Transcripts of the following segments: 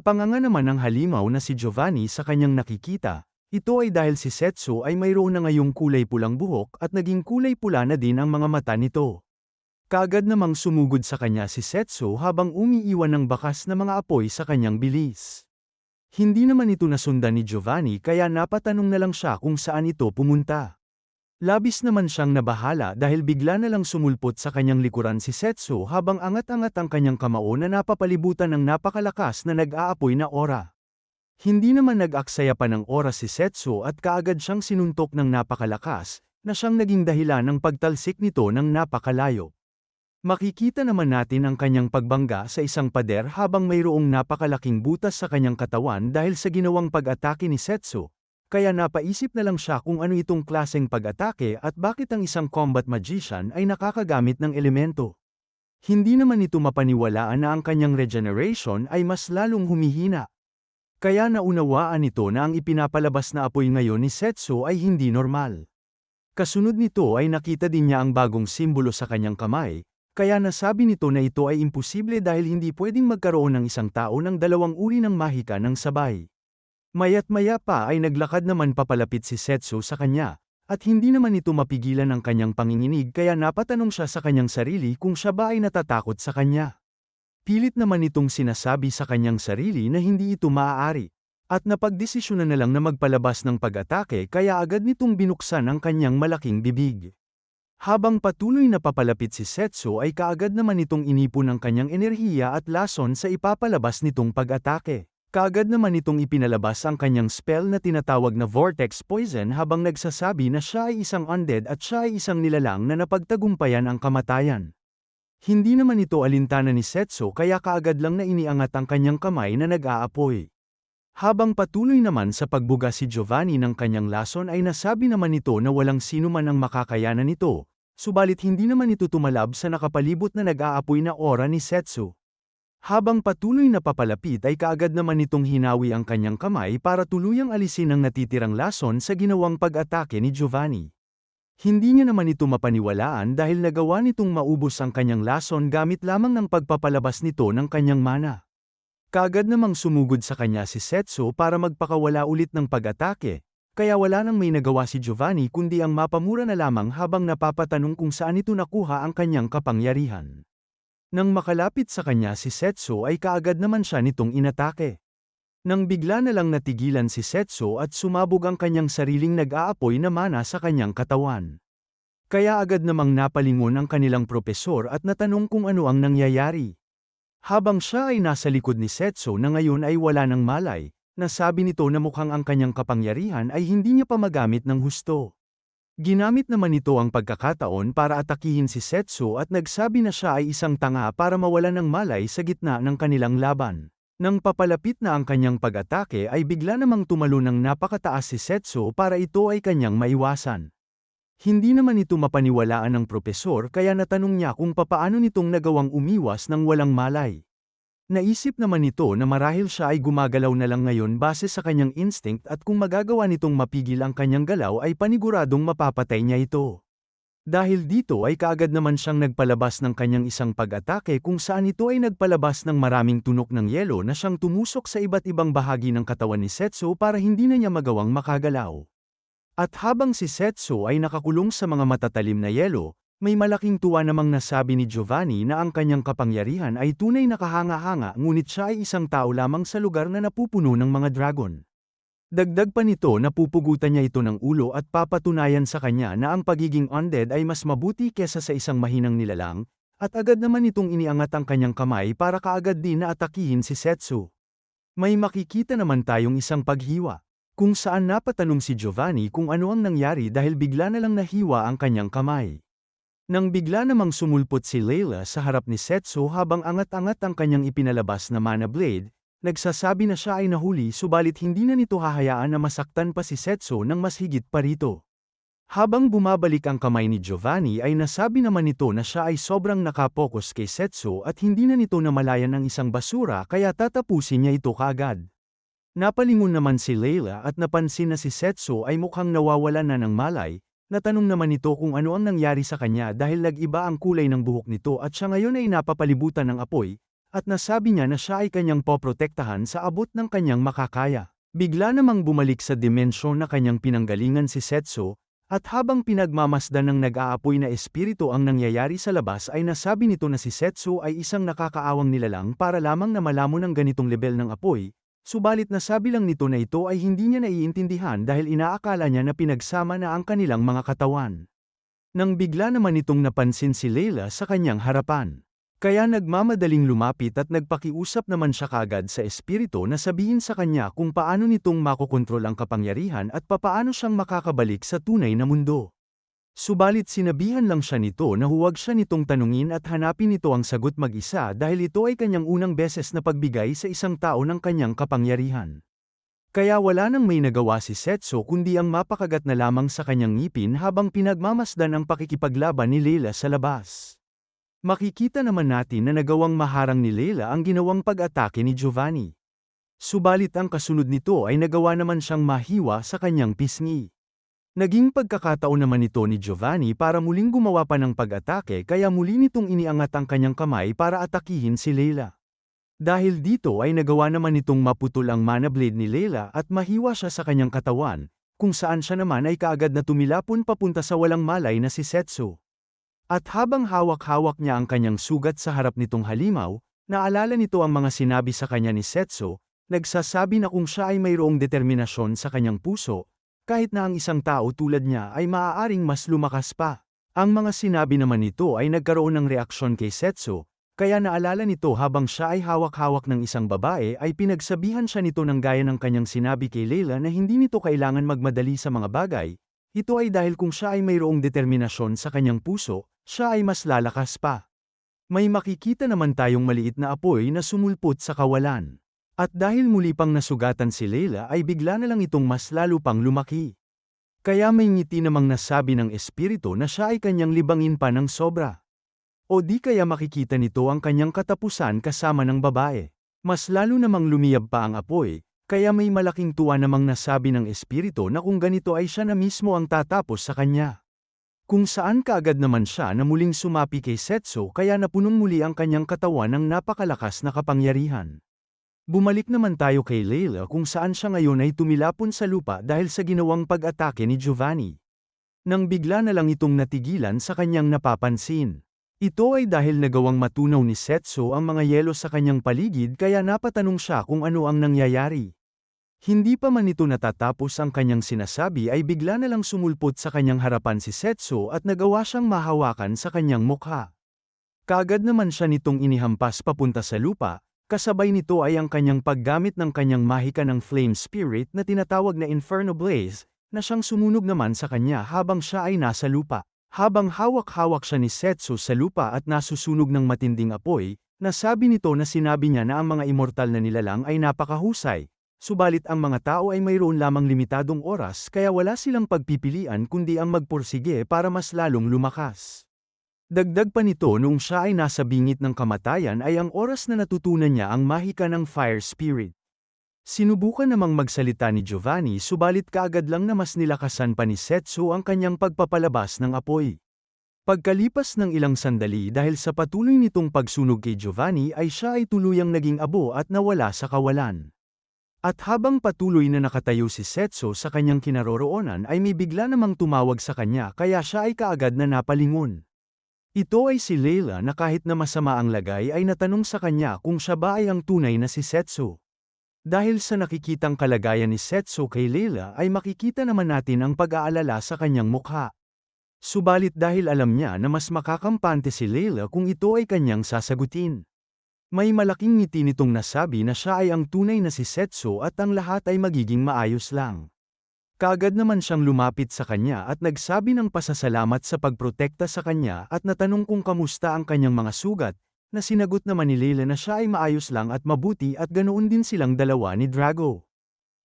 Napanganga naman ang halimaw na si Giovanni sa kanyang nakikita. Ito ay dahil si Setsu ay mayroon na ngayong kulay pulang buhok at naging kulay pula na din ang mga mata nito. Kaagad namang sumugod sa kanya si Setsu habang umiiwan ng bakas na mga apoy sa kanyang bilis. Hindi naman ito nasundan ni Giovanni kaya napatanong na lang siya kung saan ito pumunta. Labis naman siyang nabahala dahil bigla na lang sumulpot sa kanyang likuran si Setsu habang angat-angat ang kanyang kamao na napapalibutan ng napakalakas na nag-aapoy na aura. Hindi naman nag-aksaya pa ng oras si Setsu at kaagad siyang sinuntok ng napakalakas, na siyang naging dahilan ng pagtalsik nito ng napakalayo. Makikita naman natin ang kanyang pagbangga sa isang pader habang mayroong napakalaking butas sa kanyang katawan dahil sa ginawang pag-atake ni Setsu, kaya napaisip na lang siya kung ano itong klaseng pag-atake at bakit ang isang combat magician ay nakakagamit ng elemento. Hindi naman ito mapaniwalaan na ang kanyang regeneration ay mas lalong humihina. Kaya naunawaan nito na ang ipinapalabas na apoy ngayon ni Setsu ay hindi normal. Kasunod nito ay nakita din niya ang bagong simbolo sa kanyang kamay, kaya nasabi nito na ito ay imposible dahil hindi pwedeng magkaroon ng isang tao ng dalawang uri ng mahika ng sabay. Mayat maya pa ay naglakad naman papalapit si Setsu sa kanya, at hindi naman ito mapigilan ang kanyang panginginig kaya napatanong siya sa kanyang sarili kung siya ba ay natatakot sa kanya. Pilit naman itong sinasabi sa kanyang sarili na hindi ito maaari, at napagdesisyonan na lang na magpalabas ng pag-atake kaya agad nitong binuksan ang kanyang malaking bibig. Habang patuloy na papalapit si Setsu ay kaagad naman itong inipon ang kanyang enerhiya at lason sa ipapalabas nitong pag-atake. Kaagad naman itong ipinalabas ang kanyang spell na tinatawag na Vortex Poison habang nagsasabi na siya ay isang undead at siya ay isang nilalang na napagtagumpayan ang kamatayan. Hindi naman ito alintana ni Setsu kaya kaagad lang na iniangat ang kanyang kamay na nag-aapoy. Habang patuloy naman sa pagbuga si Giovanni ng kanyang lason ay nasabi naman nito na walang sino man ang makakayanan nito, subalit hindi naman ito tumalab sa nakapalibot na nag-aapoy na aura ni Setsu. Habang patuloy na papalapit ay kaagad naman nitong hinawi ang kanyang kamay para tuluyang alisin ang natitirang lason sa ginawang pag-atake ni Giovanni. Hindi niya naman ito mapaniwalaan dahil nagawa nitong maubos ang kanyang lason gamit lamang ng pagpapalabas nito ng kanyang mana. Kagad namang sumugod sa kanya si Setsu para magpakawala ulit ng pag-atake, kaya wala nang may nagawa si Giovanni kundi ang mapamura na lamang habang napapatanong kung saan ito nakuha ang kanyang kapangyarihan. Nang makalapit sa kanya si Setsu ay kaagad naman siya nitong inatake. Nang bigla na lang natigilan si Setsu at sumabog ang kanyang sariling nag-aapoy na mana sa kanyang katawan. Kaya agad namang napalingon ang kanilang propesor at natanong kung ano ang nangyayari. Habang siya ay nasa likod ni Setsu na ngayon ay wala ng malay, nasabi nito na mukhang ang kanyang kapangyarihan ay hindi niya pa magamit ng husto. Ginamit naman nito ang pagkakataon para atakihin si Setsu at nagsabi na siya ay isang tanga para mawala ng malay sa gitna ng kanilang laban. Nang papalapit na ang kanyang pag-atake ay bigla namang tumalo ng napakataas si Setsu para ito ay kanyang maiwasan. Hindi naman ito mapaniwalaan ng propesor kaya natanong niya kung papaano nitong nagawang umiwas ng walang malay. Naisip naman nito na marahil siya ay gumagalaw na lang ngayon base sa kanyang instinct at kung magagawa nitong mapigil ang kanyang galaw ay paniguradong mapapatay niya ito. Dahil dito ay kaagad naman siyang nagpalabas ng kanyang isang pag-atake kung saan ito ay nagpalabas ng maraming tunok ng yelo na siyang tumusok sa iba't ibang bahagi ng katawan ni Setsu para hindi na niya magawang makagalaw. At habang si Setsu ay nakakulong sa mga matatalim na yelo, may malaking tuwa namang nasabi ni Giovanni na ang kanyang kapangyarihan ay tunay na kahanga-hanga ngunit siya ay isang tao lamang sa lugar na napupuno ng mga dragon. Dagdag pa nito na pupugutan niya ito ng ulo at papatunayan sa kanya na ang pagiging undead ay mas mabuti kesa sa isang mahinang nilalang, at agad naman itong iniangat ang kanyang kamay para kaagad din na atakihin si Setsu. May makikita naman tayong isang paghiwa, kung saan napatanong si Giovanni kung ano ang nangyari dahil bigla na lang nahiwa ang kanyang kamay. Nang bigla namang sumulpot si Layla sa harap ni Setsu habang angat-angat ang kanyang ipinalabas na mana blade, Nagsasabi na siya ay nahuli subalit hindi na nito hahayaan na masaktan pa si Setsu ng mas higit pa rito. Habang bumabalik ang kamay ni Giovanni ay nasabi naman nito na siya ay sobrang nakapokus kay Setsu at hindi na nito namalayan ang isang basura kaya tatapusin niya ito kaagad. Napalingon naman si Layla at napansin na si Setsu ay mukhang nawawalan na ng malay, natanong naman nito kung ano ang nangyari sa kanya dahil nag-iba ang kulay ng buhok nito at siya ngayon ay napapalibutan ng apoy, at nasabi niya na siya ay kanyang poprotektahan sa abot ng kanyang makakaya. Bigla namang bumalik sa dimensyon na kanyang pinanggalingan si Setsu, at habang pinagmamasdan ng nag-aapoy na espiritu ang nangyayari sa labas ay nasabi nito na si Setsu ay isang nakakaawang nilalang para lamang na malamon ng ganitong level ng apoy, subalit nasabi lang nito na ito ay hindi niya naiintindihan dahil inaakala niya na pinagsama na ang kanilang mga katawan. Nang bigla naman itong napansin si Leila sa kanyang harapan. Kaya nagmamadaling lumapit at nagpakiusap naman siya kagad sa espiritu na sabihin sa kanya kung paano nitong makokontrol ang kapangyarihan at papaano siyang makakabalik sa tunay na mundo. Subalit sinabihan lang siya nito na huwag siya nitong tanungin at hanapin nito ang sagot mag-isa dahil ito ay kanyang unang beses na pagbigay sa isang tao ng kanyang kapangyarihan. Kaya wala nang may nagawa si Setso kundi ang mapakagat na lamang sa kanyang ngipin habang pinagmamasdan ang pakikipaglaban ni Leila sa labas. Makikita naman natin na nagawang maharang ni Leila ang ginawang pag-atake ni Giovanni. Subalit ang kasunod nito ay nagawa naman siyang mahiwa sa kanyang pisngi. Naging pagkakataon naman ito ni Giovanni para muling gumawa pa ng pag-atake kaya muli nitong iniangat ang kanyang kamay para atakihin si Leila. Dahil dito ay nagawa naman nitong maputol ang mana blade ni Leila at mahiwa siya sa kanyang katawan, kung saan siya naman ay kaagad na tumilapon papunta sa walang malay na si Setsu. At habang hawak-hawak niya ang kanyang sugat sa harap nitong halimaw, naalala nito ang mga sinabi sa kanya ni Setsu, nagsasabi na kung siya ay mayroong determinasyon sa kanyang puso, kahit na ang isang tao tulad niya ay maaaring mas lumakas pa. Ang mga sinabi naman nito ay nagkaroon ng reaksyon kay Setsu, kaya naalala nito habang siya ay hawak-hawak ng isang babae ay pinagsabihan siya nito ng gaya ng kanyang sinabi kay Leila na hindi nito kailangan magmadali sa mga bagay, ito ay dahil kung siya ay mayroong determinasyon sa kanyang puso, siya ay mas lalakas pa. May makikita naman tayong maliit na apoy na sumulpot sa kawalan. At dahil muli pang nasugatan si Leila ay bigla na lang itong mas lalo pang lumaki. Kaya may ngiti namang nasabi ng espiritu na siya ay kanyang libangin pa ng sobra. O di kaya makikita nito ang kanyang katapusan kasama ng babae. Mas lalo namang lumiyab pa ang apoy, kaya may malaking tuwa namang nasabi ng espiritu na kung ganito ay siya na mismo ang tatapos sa kanya. Kung saan kaagad naman siya na muling sumapi kay Setsu kaya napunong muli ang kanyang katawan ng napakalakas na kapangyarihan. Bumalik naman tayo kay Leila kung saan siya ngayon ay tumilapon sa lupa dahil sa ginawang pag-atake ni Giovanni. Nang bigla na lang itong natigilan sa kanyang napapansin. Ito ay dahil nagawang matunaw ni Setsu ang mga yelo sa kanyang paligid kaya napatanong siya kung ano ang nangyayari. Hindi pa man ito natatapos ang kanyang sinasabi ay bigla na lang sumulpot sa kanyang harapan si Setsu at nagawa siyang mahawakan sa kanyang mukha. Kagad naman siya nitong inihampas papunta sa lupa, kasabay nito ay ang kanyang paggamit ng kanyang mahika ng flame spirit na tinatawag na Inferno Blaze, na siyang sumunog naman sa kanya habang siya ay nasa lupa. Habang hawak-hawak siya ni Setsu sa lupa at nasusunog ng matinding apoy, nasabi nito na sinabi niya na ang mga immortal na nilalang ay napakahusay, subalit ang mga tao ay mayroon lamang limitadong oras kaya wala silang pagpipilian kundi ang magpursige para mas lalong lumakas. Dagdag pa nito nung siya ay nasa bingit ng kamatayan ay ang oras na natutunan niya ang mahika ng fire spirit. Sinubukan namang magsalita ni Giovanni subalit kaagad lang na mas nilakasan pa ni Setsu ang kanyang pagpapalabas ng apoy. Pagkalipas ng ilang sandali dahil sa patuloy nitong pagsunog kay Giovanni ay siya ay tuluyang naging abo at nawala sa kawalan. At habang patuloy na nakatayo si Setsu sa kanyang kinaroroonan ay may bigla namang tumawag sa kanya kaya siya ay kaagad na napalingon. Ito ay si Leila na kahit na masama ang lagay ay natanong sa kanya kung siya ba ay ang tunay na si Setsu. Dahil sa nakikitang kalagayan ni Setsu kay Leila ay makikita naman natin ang pag-aalala sa kanyang mukha. Subalit dahil alam niya na mas makakampante si Leila kung ito ay kanyang sasagutin. May malaking ngiti nitong nasabi na siya ay ang tunay na si Setsu at ang lahat ay magiging maayos lang. Kaagad naman siyang lumapit sa kanya at nagsabi ng pasasalamat sa pagprotekta sa kanya at natanong kung kamusta ang kanyang mga sugat, na sinagot naman ni Leila na siya ay maayos lang at mabuti at ganoon din silang dalawa ni Drago.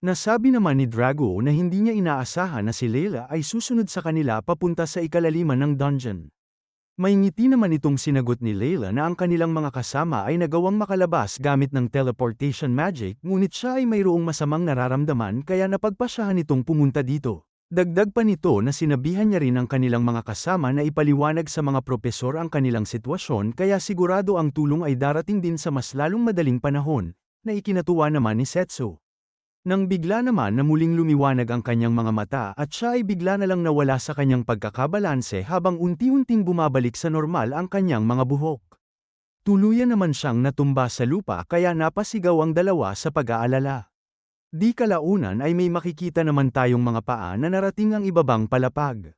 Nasabi naman ni Drago na hindi niya inaasahan na si Leila ay susunod sa kanila papunta sa ikalaliman ng dungeon. May ngiti naman itong sinagot ni Leila na ang kanilang mga kasama ay nagawang makalabas gamit ng teleportation magic ngunit siya ay mayroong masamang nararamdaman kaya napagpasyahan itong pumunta dito. Dagdag pa nito na sinabihan niya rin ang kanilang mga kasama na ipaliwanag sa mga propesor ang kanilang sitwasyon kaya sigurado ang tulong ay darating din sa mas lalong madaling panahon, na ikinatuwa naman ni Setsu. Nang bigla naman na muling lumiwanag ang kanyang mga mata at siya ay bigla na lang nawala sa kanyang pagkakabalanse habang unti-unting bumabalik sa normal ang kanyang mga buhok. Tuluyan naman siyang natumba sa lupa kaya napasigaw ang dalawa sa pag-aalala. Di kalaunan ay may makikita naman tayong mga paa na narating ang ibabang palapag.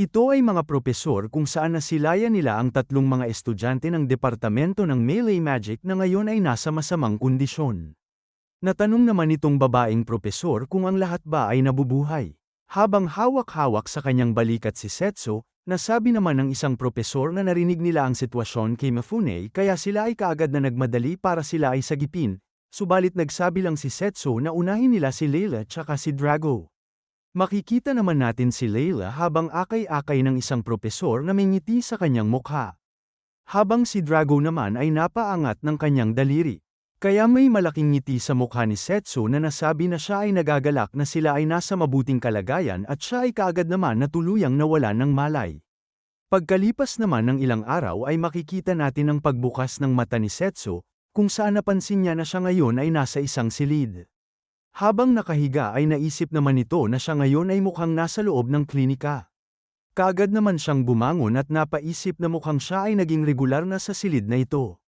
Ito ay mga propesor kung saan nasilayan nila ang tatlong mga estudyante ng Departamento ng Melee Magic na ngayon ay nasa masamang kondisyon. Natanong naman itong babaeng propesor kung ang lahat ba ay nabubuhay. Habang hawak-hawak sa kanyang balikat si Setsu, nasabi naman ng isang propesor na narinig nila ang sitwasyon kay Mifune kaya sila ay kaagad na nagmadali para sila ay sagipin, Subalit nagsabi lang si Setsu na unahin nila si Layla tsaka si Drago. Makikita naman natin si Layla habang akay-akay ng isang propesor na may sa kanyang mukha. Habang si Drago naman ay napaangat ng kanyang daliri. Kaya may malaking ngiti sa mukha ni Setsu na nasabi na siya ay nagagalak na sila ay nasa mabuting kalagayan at siya ay kaagad naman na tuluyang nawala ng malay. Pagkalipas naman ng ilang araw ay makikita natin ang pagbukas ng mata ni Setsu, kung saan napansin niya na siya ngayon ay nasa isang silid. Habang nakahiga ay naisip naman nito na siya ngayon ay mukhang nasa loob ng klinika. Kagad naman siyang bumangon at napaisip na mukhang siya ay naging regular na sa silid na ito.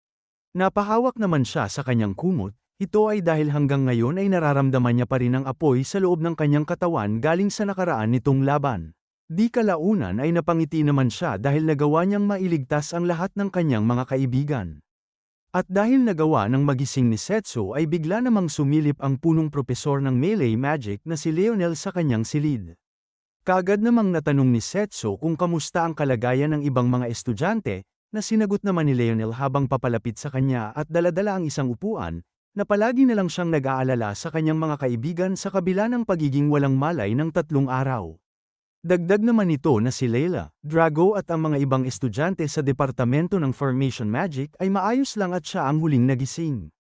Napahawak naman siya sa kanyang kumot, ito ay dahil hanggang ngayon ay nararamdaman niya pa rin ang apoy sa loob ng kanyang katawan galing sa nakaraan nitong laban. Di kalaunan ay napangiti naman siya dahil nagawa niyang mailigtas ang lahat ng kanyang mga kaibigan. At dahil nagawa ng magising ni Setsu ay bigla namang sumilip ang punong propesor ng melee magic na si Leonel sa kanyang silid. Kagad namang natanong ni Setsu kung kamusta ang kalagayan ng ibang mga estudyante, na sinagot naman ni Leonel habang papalapit sa kanya at daladala ang isang upuan, na palagi na lang siyang nag-aalala sa kanyang mga kaibigan sa kabila ng pagiging walang malay ng tatlong araw. Dagdag naman ito na si Leila, Drago at ang mga ibang estudyante sa Departamento ng Formation Magic ay maayos lang at siya ang huling nagising.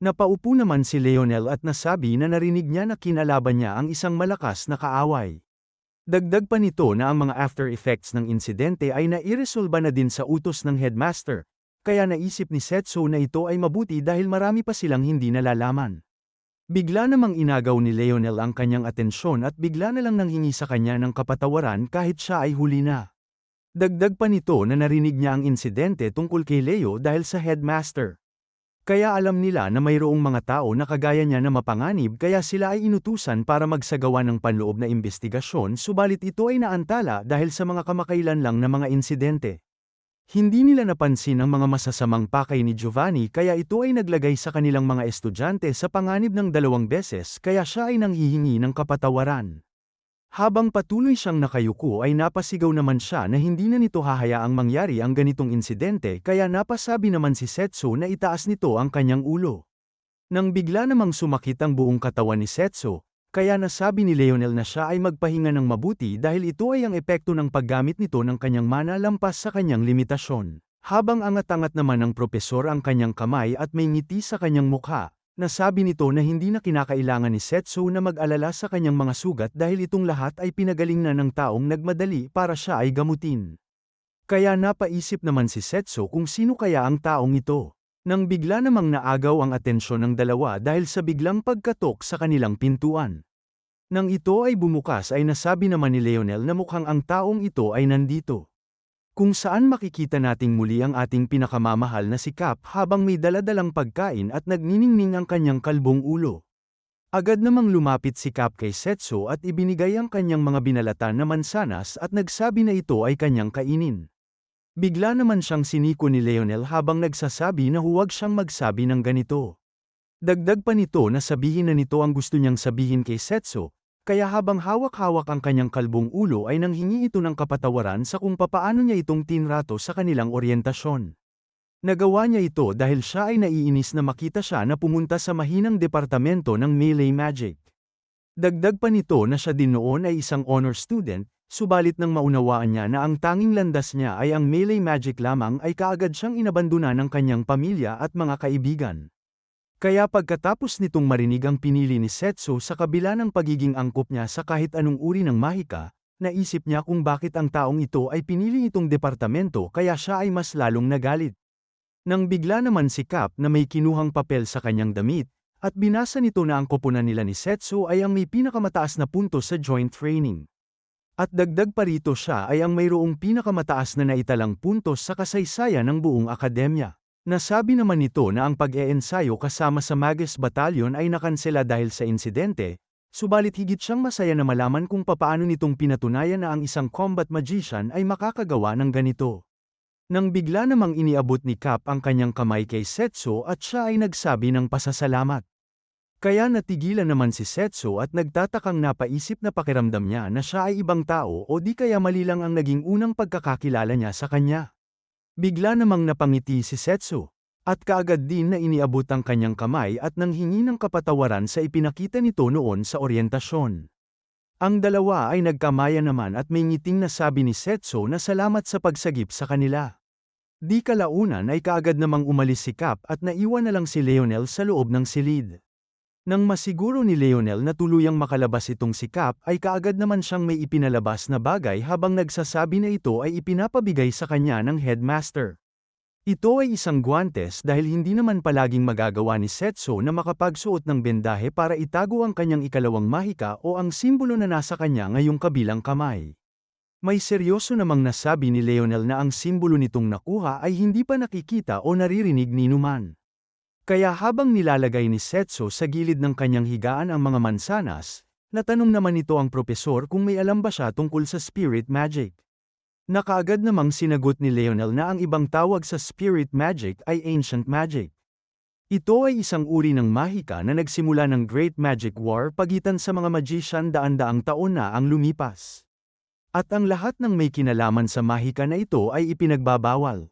Napaupo naman si Leonel at nasabi na narinig niya na kinalaban niya ang isang malakas na kaaway. Dagdag pa nito na ang mga after effects ng insidente ay nairesolba na din sa utos ng headmaster, kaya naisip ni Setsu na ito ay mabuti dahil marami pa silang hindi nalalaman. Bigla namang inagaw ni Leonel ang kanyang atensyon at bigla na lang nanghingi sa kanya ng kapatawaran kahit siya ay huli na. Dagdag pa nito na narinig niya ang insidente tungkol kay Leo dahil sa headmaster. Kaya alam nila na mayroong mga tao na kagaya niya na mapanganib kaya sila ay inutusan para magsagawa ng panloob na investigasyon subalit ito ay naantala dahil sa mga kamakailan lang na mga insidente. Hindi nila napansin ang mga masasamang pakay ni Giovanni kaya ito ay naglagay sa kanilang mga estudyante sa panganib ng dalawang beses kaya siya ay nanghihingi ng kapatawaran. Habang patuloy siyang nakayuko ay napasigaw naman siya na hindi na nito hahayaang mangyari ang ganitong insidente kaya napasabi naman si Setsu na itaas nito ang kanyang ulo. Nang bigla namang sumakit ang buong katawan ni Setsu, kaya nasabi ni Leonel na siya ay magpahinga ng mabuti dahil ito ay ang epekto ng paggamit nito ng kanyang mana lampas sa kanyang limitasyon. Habang angat-angat naman ng propesor ang kanyang kamay at may ngiti sa kanyang mukha, nasabi nito na hindi na kinakailangan ni Setsu na mag-alala sa kanyang mga sugat dahil itong lahat ay pinagaling na ng taong nagmadali para siya ay gamutin. Kaya napaisip naman si Setsu kung sino kaya ang taong ito. Nang bigla namang naagaw ang atensyon ng dalawa dahil sa biglang pagkatok sa kanilang pintuan. Nang ito ay bumukas ay nasabi naman ni Leonel na mukhang ang taong ito ay nandito. Kung saan makikita nating muli ang ating pinakamamahal na si Cap habang may daladalang pagkain at nagniningning ang kanyang kalbong ulo. Agad namang lumapit si Cap kay Setsu at ibinigay ang kanyang mga binalatan na mansanas at nagsabi na ito ay kanyang kainin. Bigla naman siyang siniko ni Leonel habang nagsasabi na huwag siyang magsabi ng ganito. Dagdag pa nito na sabihin na nito ang gusto niyang sabihin kay Setsu, kaya habang hawak-hawak ang kanyang kalbong ulo ay nanghingi ito ng kapatawaran sa kung papaano niya itong tinrato sa kanilang oryentasyon. Nagawa niya ito dahil siya ay naiinis na makita siya na pumunta sa mahinang departamento ng melee magic. Dagdag pa nito na siya din noon ay isang honor student, Subalit nang maunawaan niya na ang tanging landas niya ay ang melee magic lamang ay kaagad siyang inabandona ng kanyang pamilya at mga kaibigan. Kaya pagkatapos nitong marinig ang pinili ni Setsu sa kabila ng pagiging angkop niya sa kahit anong uri ng mahika, naisip niya kung bakit ang taong ito ay pinili itong departamento kaya siya ay mas lalong nagalit. Nang bigla naman si Cap na may kinuhang papel sa kanyang damit, at binasa nito na ang koponan nila ni Setsu ay ang may pinakamataas na punto sa joint training. At dagdag pa rito siya ay ang mayroong pinakamataas na naitalang puntos sa kasaysayan ng buong akademya. Nasabi naman nito na ang pag-eensayo kasama sa Magus Battalion ay nakansela dahil sa insidente, subalit higit siyang masaya na malaman kung papaano nitong pinatunayan na ang isang combat magician ay makakagawa ng ganito. Nang bigla namang iniabot ni Cap ang kanyang kamay kay Setsu at siya ay nagsabi ng pasasalamat. Kaya natigilan naman si Setsu at nagtatakang napaisip na pakiramdam niya na siya ay ibang tao o di kaya mali lang ang naging unang pagkakakilala niya sa kanya. Bigla namang napangiti si Setsu, at kaagad din na iniabot ang kanyang kamay at nanghingi ng kapatawaran sa ipinakita nito noon sa oryentasyon. Ang dalawa ay nagkamaya naman at may ngiting nasabi ni Setsu na salamat sa pagsagip sa kanila. Di kalaunan ay kaagad namang umalis si Cap at naiwan na lang si Leonel sa loob ng silid. Nang masiguro ni Leonel na tuluyang makalabas itong si Cap ay kaagad naman siyang may ipinalabas na bagay habang nagsasabi na ito ay ipinapabigay sa kanya ng headmaster. Ito ay isang guantes dahil hindi naman palaging magagawa ni Setso na makapagsuot ng bendahe para itago ang kanyang ikalawang mahika o ang simbolo na nasa kanya ngayong kabilang kamay. May seryoso namang nasabi ni Leonel na ang simbolo nitong nakuha ay hindi pa nakikita o naririnig ni Numan. Kaya habang nilalagay ni Setso sa gilid ng kanyang higaan ang mga mansanas, natanong naman ito ang propesor kung may alam ba siya tungkol sa spirit magic. Nakaagad namang sinagot ni Leonel na ang ibang tawag sa spirit magic ay ancient magic. Ito ay isang uri ng mahika na nagsimula ng Great Magic War pagitan sa mga magician daan-daang taon na ang lumipas. At ang lahat ng may kinalaman sa mahika na ito ay ipinagbabawal.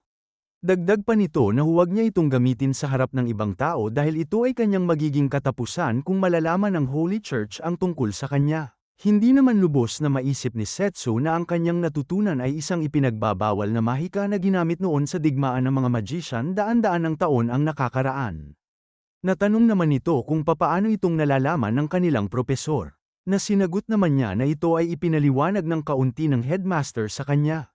Dagdag pa nito na huwag niya itong gamitin sa harap ng ibang tao dahil ito ay kanyang magiging katapusan kung malalaman ng Holy Church ang tungkol sa kanya. Hindi naman lubos na maisip ni Setsu na ang kanyang natutunan ay isang ipinagbabawal na mahika na ginamit noon sa digmaan ng mga magician daan-daan ng taon ang nakakaraan. Natanong naman ito kung papaano itong nalalaman ng kanilang propesor. Na sinagot naman niya na ito ay ipinaliwanag ng kaunti ng headmaster sa kanya.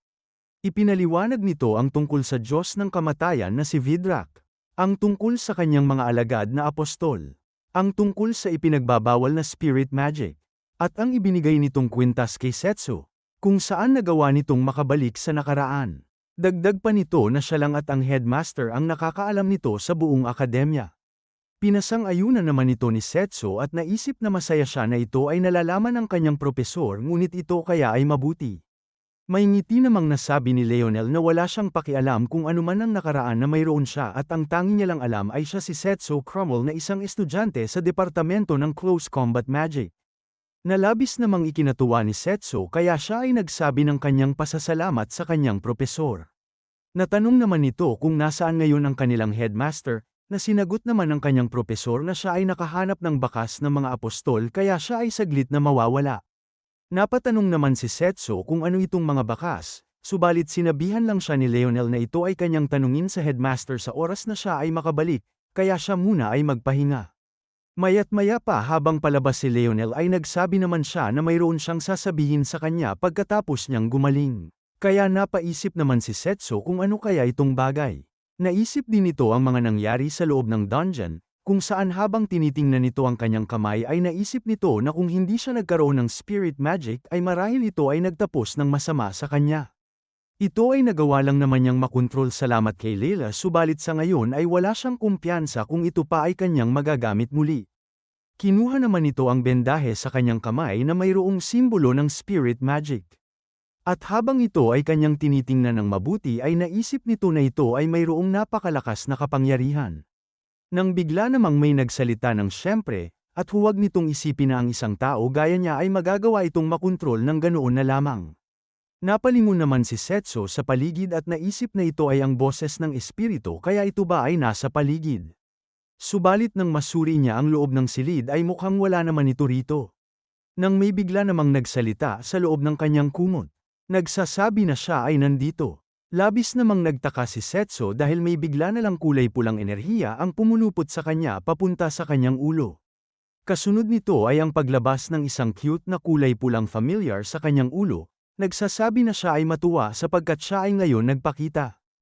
Ipinaliwanag nito ang tungkol sa Diyos ng kamatayan na si Vidrak, ang tungkol sa kanyang mga alagad na apostol, ang tungkol sa ipinagbabawal na spirit magic, at ang ibinigay nitong kwintas kay Setsu, kung saan nagawa nitong makabalik sa nakaraan. Dagdag pa nito na siya lang at ang headmaster ang nakakaalam nito sa buong akademya. Pinasang-ayunan naman ito ni Setsu at naisip na masaya siya na ito ay nalalaman ng kanyang propesor ngunit ito kaya ay mabuti. May ngiti namang nasabi ni Leonel na wala siyang pakialam kung anuman ang nakaraan na mayroon siya at ang tanging niya lang alam ay siya si Setsu Crummel na isang estudyante sa Departamento ng Close Combat Magic. Nalabis namang ikinatuwa ni Setsu kaya siya ay nagsabi ng kanyang pasasalamat sa kanyang propesor. Natanong naman nito kung nasaan ngayon ang kanilang headmaster, na sinagot naman ng kanyang propesor na siya ay nakahanap ng bakas ng mga apostol kaya siya ay saglit na mawawala. Napatanong naman si Setso kung ano itong mga bakas, subalit sinabihan lang siya ni Leonel na ito ay kanyang tanungin sa headmaster sa oras na siya ay makabalik, kaya siya muna ay magpahinga. Mayat maya pa habang palabas si Leonel ay nagsabi naman siya na mayroon siyang sasabihin sa kanya pagkatapos niyang gumaling. Kaya napaisip naman si Setso kung ano kaya itong bagay. Naisip din ito ang mga nangyari sa loob ng dungeon, kung saan habang tinitingnan nito ang kanyang kamay ay naisip nito na kung hindi siya nagkaroon ng spirit magic ay marahil ito ay nagtapos ng masama sa kanya. Ito ay nagawa lang naman niyang makontrol salamat kay Leila subalit sa ngayon ay wala siyang kumpiyansa kung ito pa ay kanyang magagamit muli. Kinuha naman ito ang bendahe sa kanyang kamay na mayroong simbolo ng spirit magic. At habang ito ay kanyang tinitingnan ng mabuti ay naisip nito na ito ay mayroong napakalakas na kapangyarihan. Nang bigla namang may nagsalita ng siyempre, at huwag nitong isipin na ang isang tao gaya niya ay magagawa itong makontrol ng ganoon na lamang. Napalingon naman si Setso sa paligid at naisip na ito ay ang boses ng espiritu kaya ito ba ay nasa paligid. Subalit nang masuri niya ang loob ng silid ay mukhang wala naman ito rito. Nang may bigla namang nagsalita sa loob ng kanyang kumot, nagsasabi na siya ay nandito. Labis namang nagtaka si Setso dahil may bigla na lang kulay pulang enerhiya ang pumulupot sa kanya papunta sa kanyang ulo. Kasunod nito ay ang paglabas ng isang cute na kulay pulang familiar sa kanyang ulo, nagsasabi na siya ay matuwa sapagkat siya ay ngayon nagpakita.